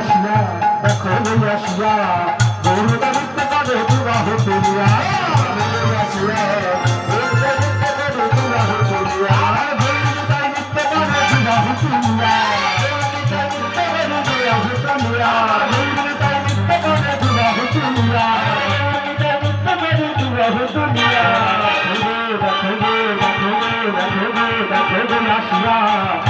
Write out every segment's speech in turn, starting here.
আসিয়া দেখো লই আসিয়া গৌর দাবিত্ব কবে বিবাহ করিয়া আসিয়া Yeah.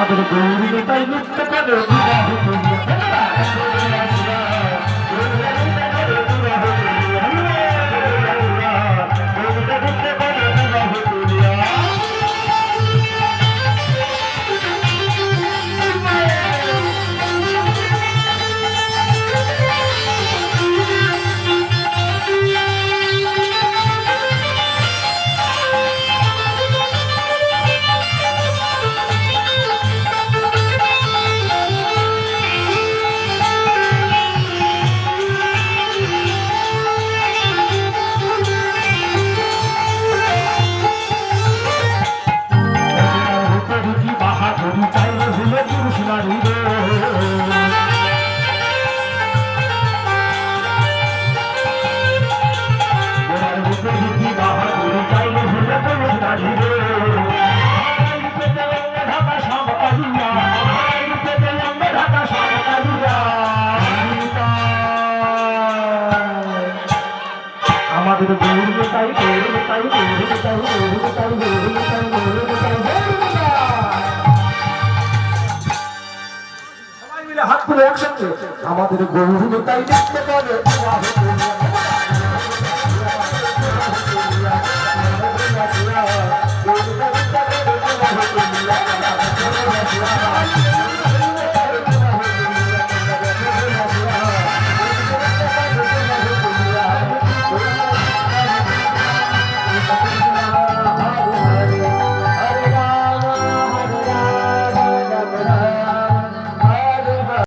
আমাদের গৌরী তাই মুক্ত করে সবাই মিলে হাত তুলে একসঙ্গে আমাদের গৌরব তাই দেখতে পাবে Yeah.